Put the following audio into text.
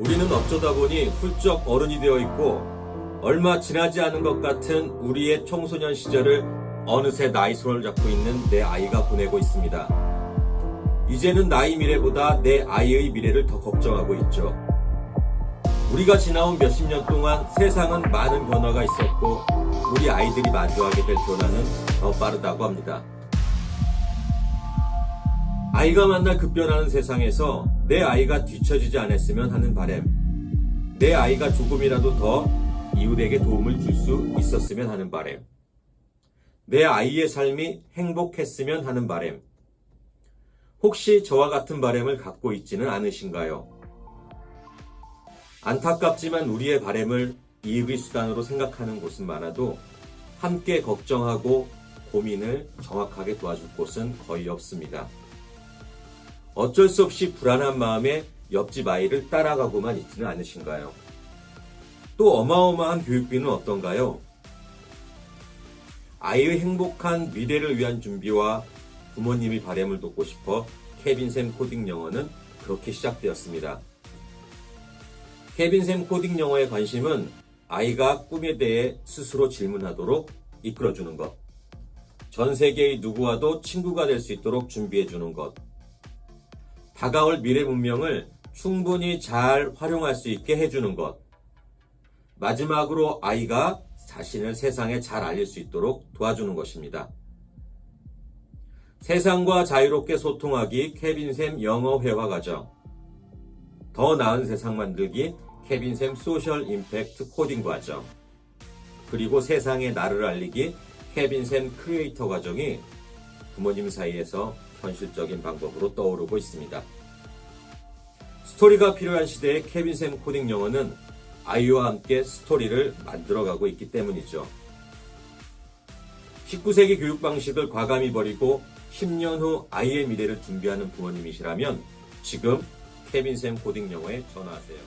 우리는 어쩌다 보니 훌쩍 어른이 되어 있고 얼마 지나지 않은 것 같은 우리의 청소년 시절을 어느새 나이 손을 잡고 있는 내 아이가 보내고 있습니다. 이제는 나의 미래보다 내 아이의 미래를 더 걱정하고 있죠. 우리가 지나온 몇십 년 동안 세상은 많은 변화가 있었고 우리 아이들이 마주하게 될 변화는 더 빠르다고 합니다. 아이가 만날 급변하는 세상에서 내 아이가 뒤처지지 않았으면 하는 바램. 내 아이가 조금이라도 더 이웃에게 도움을 줄 수 있었으면 하는 바램. 내 아이의 삶이 행복했으면 하는 바램. 혹시 저와 같은 바램을 갖고 있지는 않으신가요? 안타깝지만 우리의 바램을 이익의 수단으로 생각하는 곳은 많아도 함께 걱정하고 고민을 정확하게 도와줄 곳은 거의 없습니다. 어쩔 수 없이 불안한 마음에 옆집 아이를 따라가고만 있지는 않으신가요? 또 어마어마한 교육비는 어떤가요? 아이의 행복한 미래를 위한 준비와 부모님이 바램을 돕고 싶어 케빈샘 코딩 영어는 그렇게 시작되었습니다. 케빈샘 코딩 영어의 관심은 아이가 꿈에 대해 스스로 질문하도록 이끌어주는 것. 전 세계의 누구와도 친구가 될 수 있도록 준비해주는 것. 다가올 미래 문명을 충분히 잘 활용할 수 있게 해주는 것. 마지막으로 아이가 자신을 세상에 잘 알릴 수 있도록 도와주는 것입니다. 세상과 자유롭게 소통하기 케빈샘 영어 회화 과정. 더 나은 세상 만들기 케빈샘 소셜 임팩트 코딩 과정. 그리고 세상에 나를 알리기 케빈샘 크리에이터 과정이 부모님 사이에서 현실적인 방법으로 떠오르고 있습니다. 스토리가 필요한 시대의 케빈샘 코딩 영어는 아이와 함께 스토리를 만들어가고 있기 때문이죠. 19세기 교육 방식을 과감히 버리고 10년 후 아이의 미래를 준비하는 부모님이시라면 지금 케빈샘 코딩 영어에 전화하세요.